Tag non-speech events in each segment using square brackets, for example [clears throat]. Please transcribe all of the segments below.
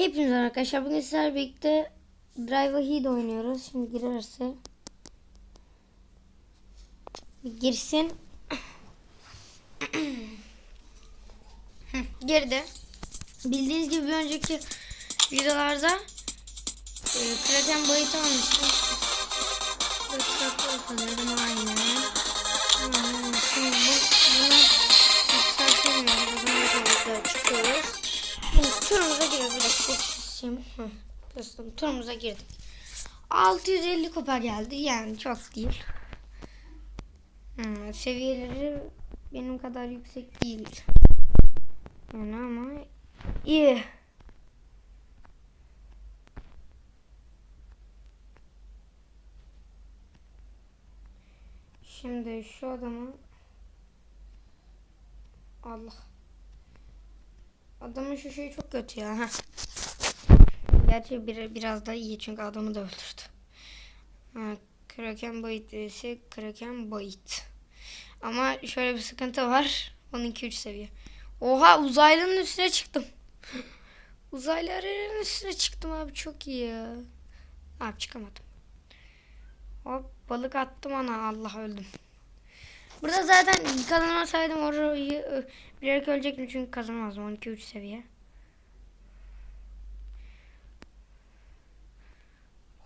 Hepiniz arkadaşlar bugün sizlerle birlikte Drive Heat oynuyoruz. Şimdi girerse bir girsin. Girdi. Bildiğiniz gibi bir önceki videolarda e, Kraken boyutu almıştım. Sanırım aynı. Şimdi bu, bunu yükseltemiyoruz. Yukarıda çıkıyoruz. Şimdi turumuza giriyoruz. Bir. Hı, Dostum turumuza girdik. 650 kupa geldi. Yani çok değil. Hmm, seviyeleri benim kadar yüksek değil. Yani ama iyi. Şimdi şu adamı Allah. Adamın şu şeyi çok kötü ya. Heh. Gerçi bir, biraz da iyi çünkü adamı da öldürdü. Ha, Kraken Boyut ise Kraken Boyut. Ama şöyle bir sıkıntı var. 12-3 seviye. Oha uzaylının üstüne çıktım. [laughs] Uzaylı aranın üstüne çıktım abi çok iyi ya. Abi çıkamadım. Hop balık attım ana Allah öldüm. Burada zaten kazanmasaydım orayı ö, bilerek ölecektim çünkü kazanamazdım 12-3 seviye.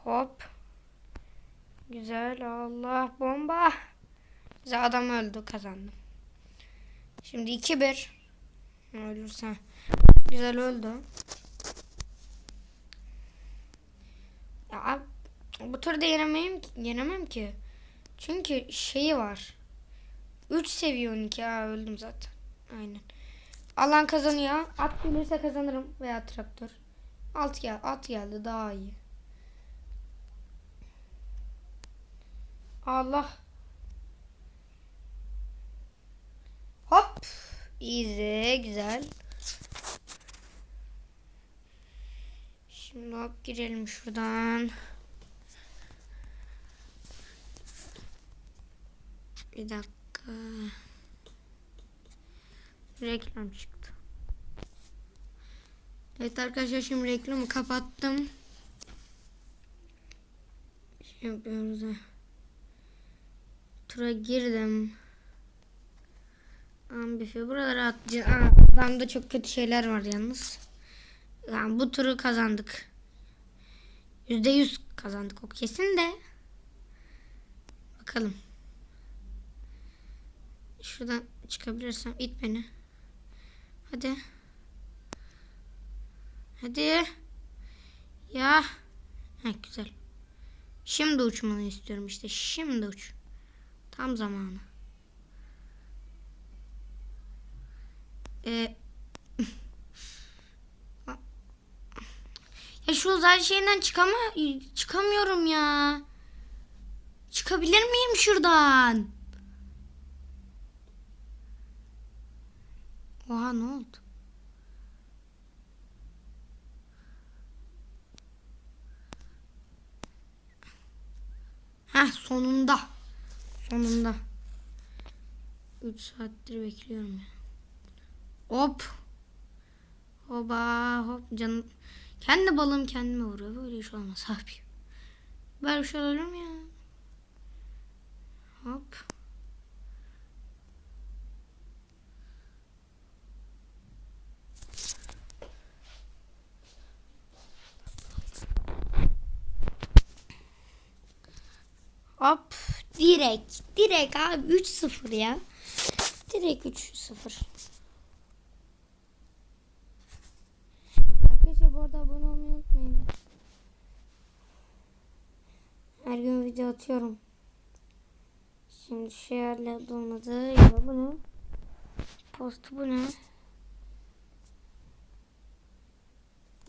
Hop. Güzel Allah bomba. Güzel adam öldü kazandım. Şimdi 2-1. Ölürse. Güzel öldü. Ya bu turda yenemem ki, yenemem ki. Çünkü şeyi var. 3 seviye 12 ha öldüm zaten. Aynen. Alan kazanıyor. At gelirse kazanırım veya traktör. Alt gel at geldi daha iyi. Allah. Hop. Easy güzel. Şimdi hop girelim şuradan. Bir dakika. Reklam çıktı. Evet arkadaşlar şimdi reklamı kapattım. Şey yapıyoruz. Tura girdim. Ambifi buralara atacağız. Aa, Adamda çok kötü şeyler var yalnız. Yani bu turu kazandık. Yüzde yüz kazandık o kesin de. Bakalım. Şuradan çıkabilirsem it beni. Hadi. Hadi. Ya. Ha güzel. Şimdi uçmanı istiyorum işte. Şimdi uç. Tam zamanı. Ee, [laughs] ya şu uzay şeyinden çıkama çıkamıyorum ya. Çıkabilir miyim şuradan? Oha ne oldu? Heh sonunda. Sonunda. 3 saattir bekliyorum ya. Hop. Hoba hop canım. Kendi balığım kendime vuruyor. Böyle iş olmaz abi. Böyle bir şey olur mu ya? Hop. Hop. Direkt. Direkt abi 3-0 ya. Direkt 3-0. Arkadaşlar bu arada abone olmayı unutmayın. Her gün video atıyorum. Şimdi şehirle dolmadı. Ya bu ne? Postu bu ne?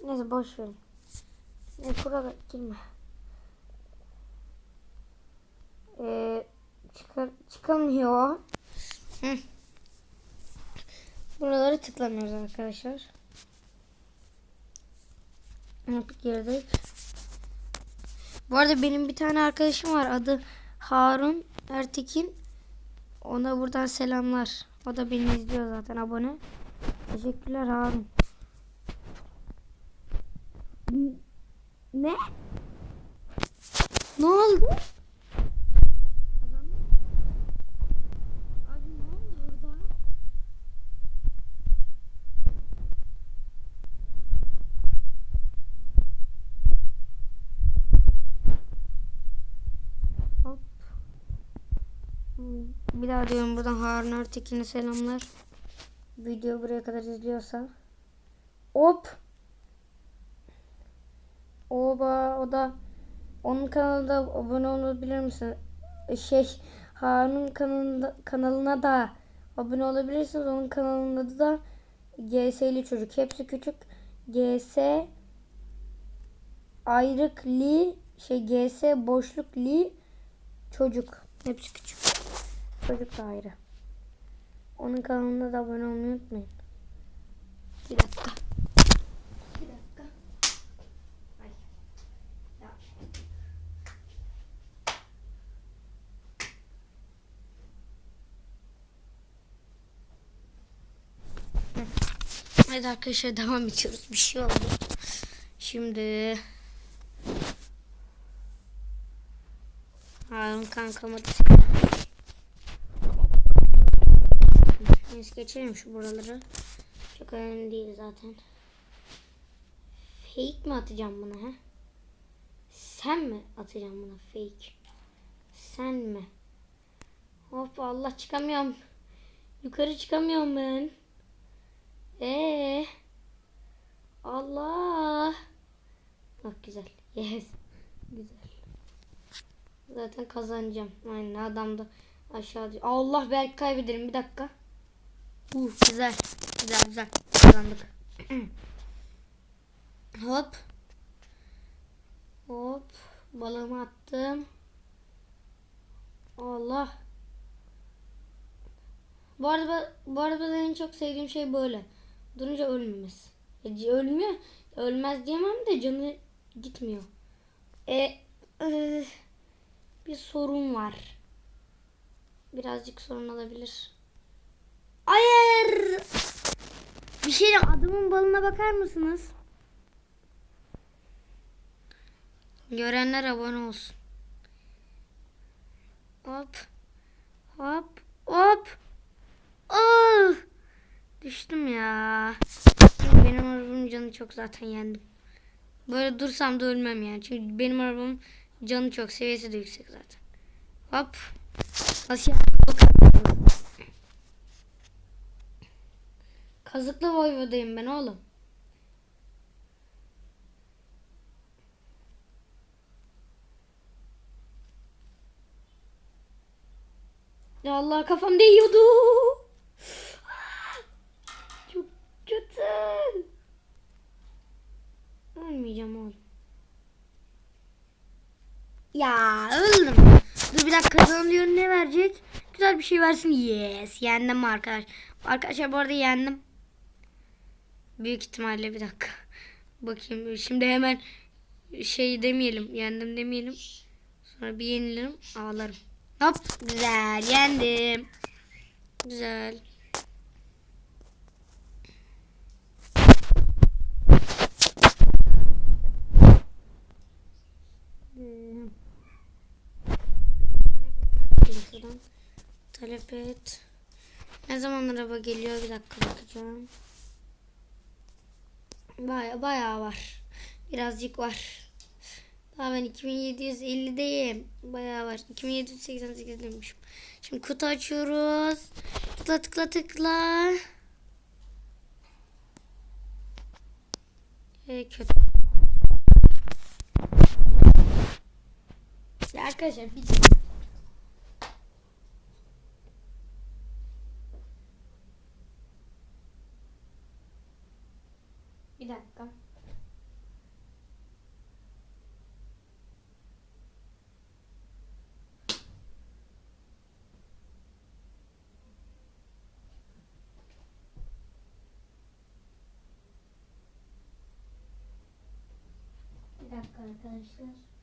Neyse boş verin. Ne kurala girme. Ee, çıkar, çıkamıyor. Buraları tıklamıyoruz arkadaşlar. Hop girdik. Bu arada benim bir tane arkadaşım var. Adı Harun Ertekin. Ona buradan selamlar. O da beni izliyor zaten abone. Teşekkürler Harun. Ne? Ne oldu? Abi ne oldu orada? Hop. Hmm, Bir daha diyorum buradan Harun Ertekin'e selamlar. Video buraya kadar izliyorsa. Hop. Oba o da onun kanalında abone olabilir misin? Şey Harun kanalında, kanalına da abone olabilirsiniz. Onun kanalının adı da GS'li çocuk. Hepsi küçük. GS ayrık li şey GS boşluk li çocuk. Hepsi küçük. Çocuk da ayrı. Onun kanalına da abone olmayı unutmayın. Bir dakika. Bir dakika. Ay. Ya. Evet arkadaşlar devam ediyoruz. Bir şey oldu. Şimdi Harun kankama Neyse geçelim şu buraları. Çok önemli değil zaten. Fake mi atacağım buna ha? Sen mi atacaksın buna fake? Sen mi? Hop Allah çıkamıyorum. Yukarı çıkamıyorum ben. Ee. Allah. Bak güzel. Yes. Güzel. Zaten kazanacağım. Aynen adam da aşağı. Allah belki kaybederim. Bir dakika. Uh, güzel. Güzel güzel. Kazandık. [clears throat] Hop. Hop. Balığımı attım. Allah. Bu arada bu arada en çok sevdiğim şey böyle. Durunca ölmemesi. C- ölmüyor. Ölmez diyemem de canı gitmiyor. E, e, bir sorun var. Birazcık sorun olabilir. Hayır. Bir şey diyeyim, adamın balına bakar mısınız? Görenler abone olsun. Hop. Hop. Hop. Oh! Düştüm ya. Benim arabamın canı çok zaten yendim. Böyle dursam da ölmem yani. Çünkü benim arabamın canı çok. Seviyesi de yüksek zaten. Hop. Nasıl ya? Kazıklı Voyvoda'yım ben oğlum. Ya Allah kafam değiyordu. Çok kötü. Ölmeyeceğim oğlum. Ya öldüm. Dur bir dakika kazanıyorum ne verecek? Güzel bir şey versin. Yes yendim arkadaş. Arkadaşlar bu arada yendim. Büyük ihtimalle bir dakika. Bakayım şimdi hemen şey demeyelim. Yendim demeyelim. Sonra bir yenilirim ağlarım. Hop güzel yendim. Güzel. Talep et. Ne zaman araba geliyor bir dakika bakacağım. Baya bayağı var. Birazcık var. Daha ben 2750'deyim. Bayağı var. 2788'deymişim. Şimdi kutu açıyoruz. Tıkla tıkla tıkla. Ee, kötü. Ya arkadaşlar Bir dakika. Bir dakika arkadaşlar.